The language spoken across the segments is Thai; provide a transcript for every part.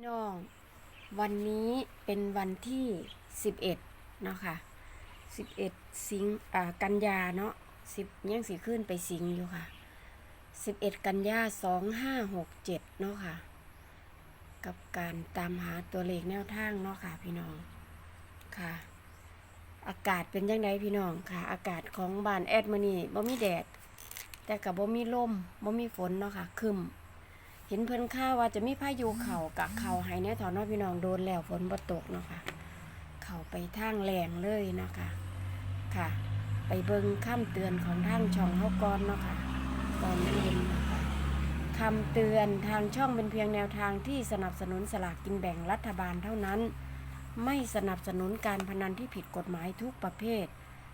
พี่น้อง วันนี้เป็นวันที่ 11 เนาะค่ะ 11 สิงอ่ากันยาเนาะ10ยังสีขึ้นไปสิงอยู่ค่ะ 11 กันยา2567 เนาะค่ะ กับการตามหาตัวเลขแนวทางเนาะค่ะพี่น้องค่ะ อากาศเป็นยังไงพี่น้องค่ะ อากาศของบ้านแอดมานี่บ่มีแดด แต่กับบ่มีลมบ่มีฝนเนาะค่ะคึม เห็นเพิ่นข่าวว่าจะมีพายุเข่ากับเข่าให้ในถอนน้อยพี่น้องโดนแล้วฝนบ่ตกเนาะค่ะ เข่าไปทางแรงเลยนะคะค่ะ ไปเบิ่งคำเตือนของทางช่องเฮาก่อนเนาะค่ะตอนเย็นคำเตือนทางช่องเป็นเพียงแนวทางที่สนับสนุนสลากกินแบ่งรัฐบาลเท่านั้น ไม่สนับสนุนการพนันที่ผิดกฎหมายทุกประเภท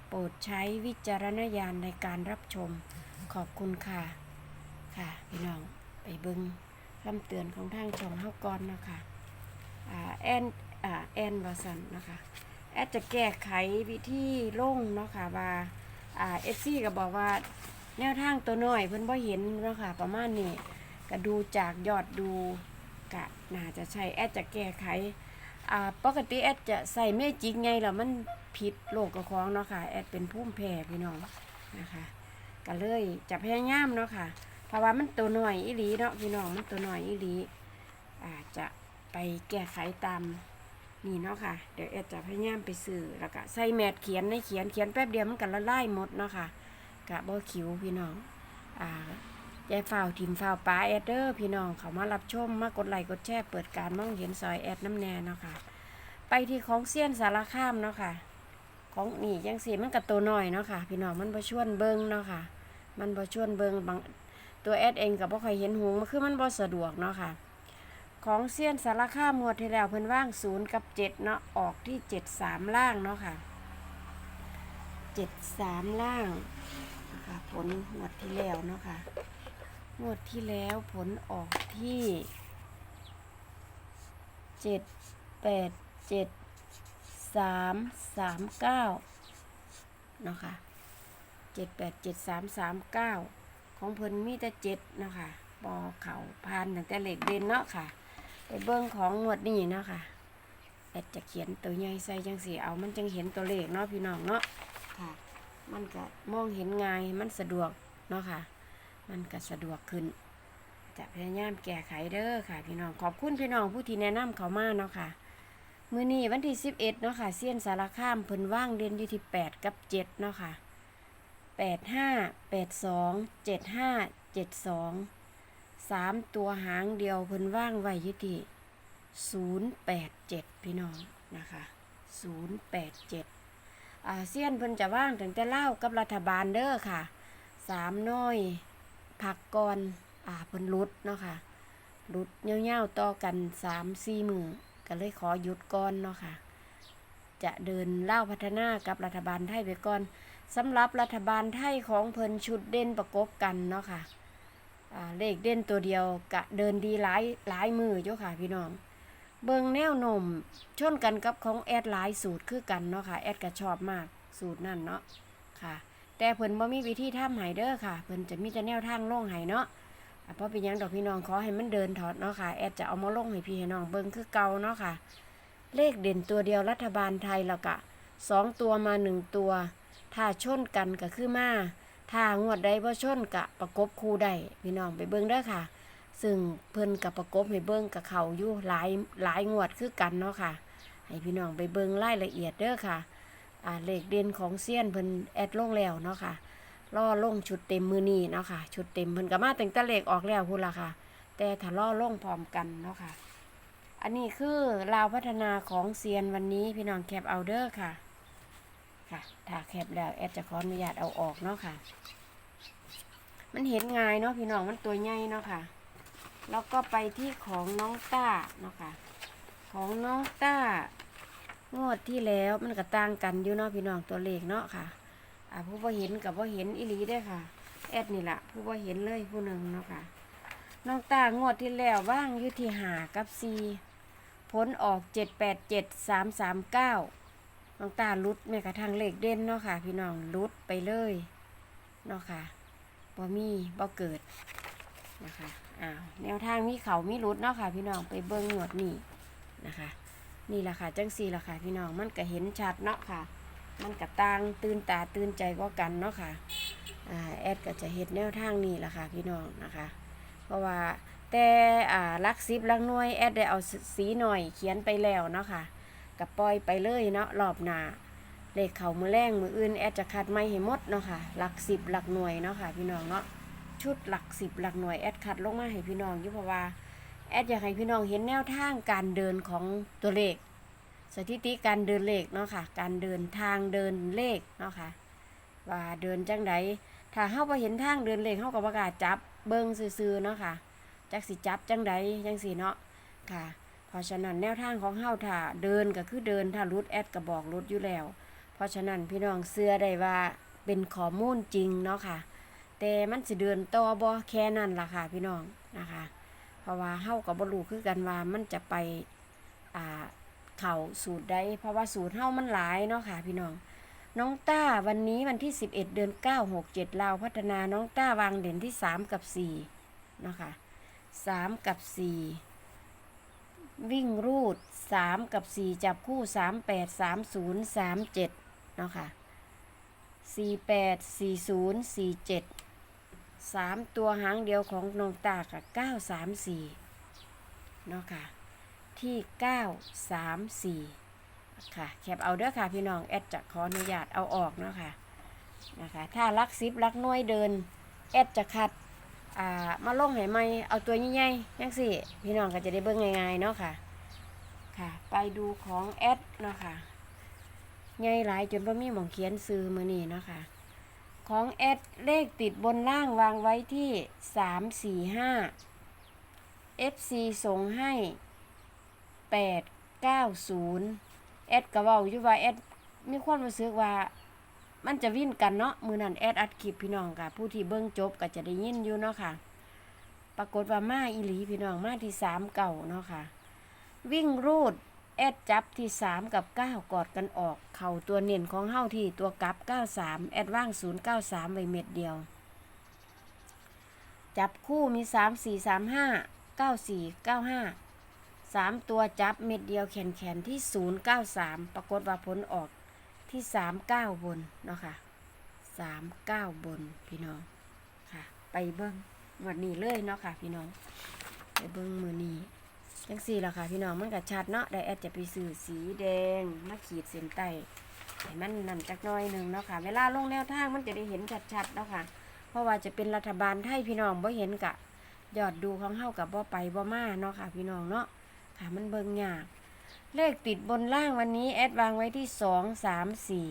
โปรดใช้วิจารณญาณในการรับชม ขอบคุณค่ะ ค่ะ พี่น้องไปเบิ่ง คำเตือนของทางช่องเฮาก่อนนะคะแอนแอนวาสันนะคะแอดจะแก้ไขวิธีลงเนาะค่ะว่าเอฟซีก็บอกว่าแนวทางตัวน้อยเพิ่นบ่เห็นเนาะค่ะประมาณนี้ก็ดูจากยอดดูกะน่าจะใช่แอดจะแก้ไขปกติแอดจะใส่เมจิกไงแล้วมันผิดโรคกระของเนาะค่ะแอดเป็นภูมิแพ้พี่น้องนะคะก็เลยจะพยายามเนาะค่ะ เพราะว่ามันตัวหน่อยอีหลีเนาะพี่น้องมันตัวหน่อยอีหลีอาจจะไปแก้ไขตามนี่เนาะค่ะ เดี๋ยวแอดจะพยายามไปซื้อแล้วก็ใส่แมทเขียนในเขียนเขียนแป๊บเดียวมันก็ละลายหมดเนาะค่ะกะบ่ขิวพี่น้องอ่ายายฝ่าวทิมฝ่าวป้าแอดเดอร์พี่น้องเขามารับชมมากดไลค์กดแชร์เปิดการมองเห็นซอยแอดน้ำแน่เนาะค่ะ ไปที่ของเซียนสารคามเนาะค่ะ ของนี่ยังสีมันกับตัวหน้อยเนาะค่ะ พี่น้องมันบ่ชวนเบิงเนาะค่ะ มันบ่ชวนเบิงบาง ตัวแอดเองกับบ่ค่อยเห็นหงมันคือมันบ่สะดวกเนาะค่ะ ของเซียนสารคามวดที่แล้วเพิ่นว่างศูนย์กับเจ็ดเนาะออกที่เจ็ดสามล่างเนาะค่ะเจ็ดสามล่างนะคะผลงวดที่แล้วเนาะค่ะงวดที่แล้วผลออกที่เจ็ดแปดเจ็ดสามสามเก้าเนาะค่ะเจ็ดแปดเจ็ดสามสามเก้า ของเพิ่นมีแต่เจ็ดเนาะค่ะบอเขาพานตั้งแต่เหล็กเด่นเนาะค่ะ ไปเบิ้งของงวดนี้เนาะค่ะแอดจะเขียนตัวใหญ่ใส่จังสีเอามันจังเห็นตัวเลขเนาะพี่น้องเนาะค่ะ มันก็มองเห็นง่ายมันสะดวกเนาะค่ะ มันก็สะดวกขึ้น จะพยายามแก้ไขเด้อค่ะ พี่น้องขอบคุณพี่น้องผู้ที่แนะนำเขามาเนาะค่ะมื้อนี้วันที่11เนาะค่ะเซียนสารคามเพิ่นว่างเด่นอยู่ที่8กับ7เนาะค่ะ แปดห้าแปดสองเจ็ดห้าเจ็ดสองสามตัวหางเดียวเพิ่นว่างไว้ยุติศูนย์แปดเจ็ดพี่น้องนะคะศูนย์แปดเจ็ดอาเซียนเพิ่นจะว่างถึงแต่เล่ากับรัฐบาลเด้อค่ะสามน้อยผักก่อนอ่าเพิ่นรุดเนาะค่ะรุดเงี้ยวๆต่อกันสามสี่มือก็เลยขอหยุดก่อนเนาะค่ะ จะเดินเล่าพัฒนากับรัฐบาลไทยไปก่อน สำหรับรัฐบาลไทยของเพิ่นชุดเด่นประกบกันเนาะค่ะอ่าเลขเด่นตัวเดียวกะเดินดีหลายหลายมือเจ้าค่ะพี่น้อง เบิงแนวนมชนกันกับของแอดหลายสูตรคือกันเนาะค่ะแอดก็ชอบมากสูตรนั่นเนาะค่ะ แต่เพิ่นบ่มีวิธีทำให้เด้อค่ะเพิ่นจะมีแต่แนวทางลงให้เนาะเพราะเป็นยังดอกพี่น้องขอให้มันเดินถอดเนาะค่ะแอดจะเอามาลงให้พี่ให้น้องเบิงคือเก่าเนาะค่ะ เลขเด่นตัวเดียวรัฐบาลไทยแล้วกะสองตัวมาหนึ่งตัว ถ้าชนกันก็คือมาถ้างวดใดบ่ชนกะประกบคู่ได้พี่น้องไปเบิ่งเด้อค่ะ ซึ่งเพิ่นกับประกบให้เบิ่งกับเขาอยู่หลายหลายงวดคือกันเนาะค่ะ ให้พี่น้องไปเบิ่งรายละเอียดเด้อค่ะอ่าเลขเด่นของเซียนเพิ่นแอดลงแล้วเนาะค่ะล่อลงชุดเต็มมือนี้เนาะค่ะ ชุดเต็มเพิ่นก็มาตั้งแต่เลขออกแล้วพุ่นละค่ะ แต่ถ้าล่อลงพร้อมกันเนาะค่ะ อันนี้คือลาวพัฒนาของเซียนวันนี้พี่น้องแคปเอาเด้อค่ะ ค่ะถ้าแคปแล้วแอดจะขออนุญาตเอาออกเนาะค่ะ มันเห็นง่ายเนาะพี่น้องมันตัวใหญ่เนาะค่ะ แล้วก็ไปที่ของน้องต้าเนาะค่ะ ของน้องต้างวดที่แล้วมันก็ต่างกันอยู่เนาะพี่น้องตัวเลขเนาะค่ะอ่าผู้บ่เห็นกับบ่เห็นอีหลีได้ค่ะ แอดนี่แหละผู้บ่เห็นเลยผู้หนึ่งเนาะค่ะน้องตางวดที่แล้วว่างอยู่ที่หากับซีผลออกเจ็ดแปดเจ็ดสามสามเก้า น้องตาลุดแม้กระทั่งเลขเด่นเนาะค่ะ พี่น้องลุดไปเลยเนาะค่ะบ่มีบ่เกิดนะคะอ้าวแนวทางมีเขามีรุดเนาะค่ะพี่น้องไปเบิ้งหนวดนี่นะคะ นี่แหละค่ะจังสี่ละค่ะพี่น้องมันก็เห็นชัดเนาะค่ะ มันก็ต่างตื่นตาตื่นใจกว่ากันเนาะค่ะอ่าแอดก็จะเห็นแนวทางนี้ละค่ะพี่น้องนะคะ เพราะว่าแต่อ่าลักซิบลักน่วยแอดได้เอาสีหน่อยเขียนไปแล้วเนาะค่ะ กับปล่อยไปเลยเนาะรอบหนาเลขเขามือแรงมืออื่นแอดจะคัดไม่ให้หมดเนาะค่ะหลักสิบหลักหน่วยเนาะค่ะพี่น้องเนาะชุดหลักสิบหลักหน่วยแอดคัดลงมาให้พี่น้องยู่เพว่าแอดอยากให้พี่น้องเห็นแนวทางการเดินของตัวเลข สถิติการเดินเลขเนาะค่ะ การเดินทางเดินเลขเนาะค่ะว่าเดินจังใดถ้าเฮาบ่เห็นทางเดินเลขเฮาก็บ่กล้าศจับเบิ่งซื่อๆเนาะค่ะจักสิจับจังใดจังสิเนาะค่ะ ราะฉะนั้นแนวทางของเฮาถ้าเดินก็คือเดินถ้ารุดแอดก็บอกรุดอยู่แล้ว เพราะฉะนั้นพี่น้องเชื่อได้ว่าเป็นข้อมูลจริงเนาะค่ะ แต่มันสิเดินต่อบ่แค่นั้นล่ะค่ะพี่น้องนะคะ เพราะว่าเฮาก็บ่รู้คือกันว่ามันจะไปอ่าเข่าสูตรได้ เพราะว่าสูตรเฮ้ามันหลายเนาะค่ะพี่น้อง น้องต้าวันนี้วันที่ 11 เดือน 9 6 7ลาวพัฒนาน้องต้าวางเด่นที่ 3 กับ4เนาะค่ะ3กับ4 วิ่งรูด 3 กับ 4 จับคู่ 3 8 3 0 3 7เนาะค่ะ 4 8 4 0 4 7 3 ตัวหางเดียวของนองตากับ9 3 4เนาะค่ะ ที่ 934 ค่ะ แคปเอาเด้อค่ะพี่น้อง แอดจะขออนุญาตเอาออกเนาะค่ะนะคะ ถ้าลักซิปลักน้อยเดิน แอดจะคัด อ่ามาลงให้ไหมเอาตัวใหญ่ๆยังสิพี่น้องก็จะได้เบิ่งง่ายๆเนาะค่ะ ค่ะ ไปดูของแอดเนาะค่ะใหญ่หลายจนพ่มีหมองเขียนซื้อมือนี่เนาะค่ะ ของแอดเลขติดบนล่างวางไว้ที่345 FC ส่งให้แปดเก้าศูนย์แอดก็เว้าอยู่ว่าแอดมีความรู้สึกว่า มันจะวิ่นกันเนาะมือนั้นแอดอัดคลิปพี่น้องค่ะผู้ที่เบิ่งจบก็จะได้ยินอยู่เนาะค่ะ ปรากฏว่ามาอีหลีพี่น้องมาที่สามเก่าเนาะค่ะ วิ่งรูดแอดจับที่สามกับเก้ากอดกันออก เข่าตัวเน่นของเฮ้าที่ตัวกับเก้าสามแอดว่างศูนย์เก้าสามไว้เม็ดเดียว จับคู่มีสามสี่สามห้าเก้าสี่เก้าห้าสามตัวจับเม็ดเดียวแขนแขนที่ศูนย์เก้าสามปรากฏว่าผลออก ที่สามเก้าบนเนาะค่ะสามเก้าบนพี่น้องค่ะ ไปเบิ้งวันนี้เลยเนาะค่ะ พี่น้องไปเบิ้งมือนี้จังสี่ละค่ะ พี่น้องมันก็ชัดเนาะได้แอดจะไปซื้อสีแดงมาขีดเส้นใต้ให้มันนั่นจักน้อยหนึ่งเนาะค่ะ เวลาลงแนวทางมันจะได้เห็นชัดๆเนาะค่ะ เพราะว่าจะเป็นรัฐบาลไทยพี่น้องบ่เห็นกะยอดดูของเฮากับบ่ไปบ่มาเนาะค่ะ พี่น้องเนาะค่ะมันเบิ่งยาก เลขติดบนล่างวันนี้แอดวางไว้ที่สองสามสี่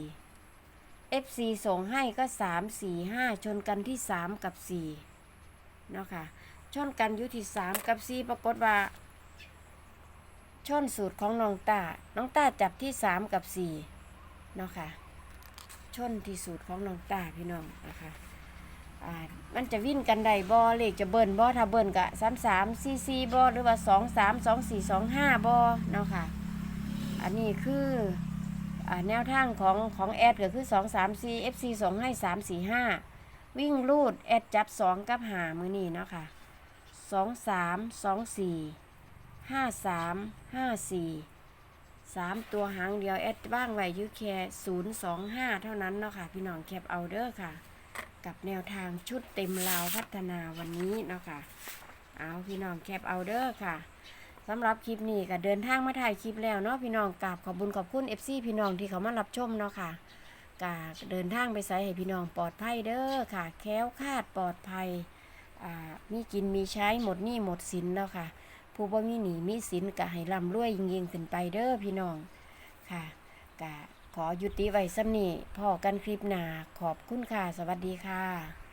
FC ส่งให้ก็สามสี่ห้าชนกันที่สามกับสี่เนาะค่ะ ชนกันอยู่ที่สามกับสี่ปรากฏว่า ชนสูตรของน้องตาน้องตาจับที่สามกับสี่เนาะค่ะ ชนที่สูตรของน้องตาพี่น้องนะคะ อ่ามันจะวิ่นกันได้บ่เลขจะเบิ่นบ่ถ้าเบิ่นกะสามสามสี่สี่บ่หรือว่าสองสามสองสี่สองห้าบ่เนาะค่ะ อันนี้คืออ่าแนวทางของของแอดก็คือสองสามสี่เอฟซีส่งให้สามสี่ห้าวิ่งลูดแอดจับสองกับหามือนี่เนาะค่ะสองสามสองสี่ห้าสามห้าสี่สามตัวหางเดียวแอดบ้างไว้ยูแค่ศูนย์สองห้าเท่านั้นเนาะค่ะ พี่น้องแคปเอาเด้อค่ะ กับแนวทางชุดเต็มลาวพัฒนาวันนี้เนาะค่ะ เอาพี่น้องแคปเอาเด้อค่ะสำหรับคลิปนี้ก็เดินทางมาถ่ายคลิปแล้วเนาะพี่น้องกราบขอบบุญขอบคุณ FC พี่น้องที่เขามารับชมเนาะค่ะกาเดินทางไปใส่ให้พี่น้องปลอดภัยเด้อค่ะ แค้วคาดปลอดภัยอ่ามีกินมีใช้หมดหนี้หมดสินเนาะค่ะ ผู้บ่มีหนี้มีสินก็ให้ร่ำรวยยิ่งๆขึ้นไปเด้อพี่น้องค่ะกะ ขอยุติไว้ซ้ำนี้พอกันคลิปหนาขอบคุณค่ะ สวัสดีค่ะ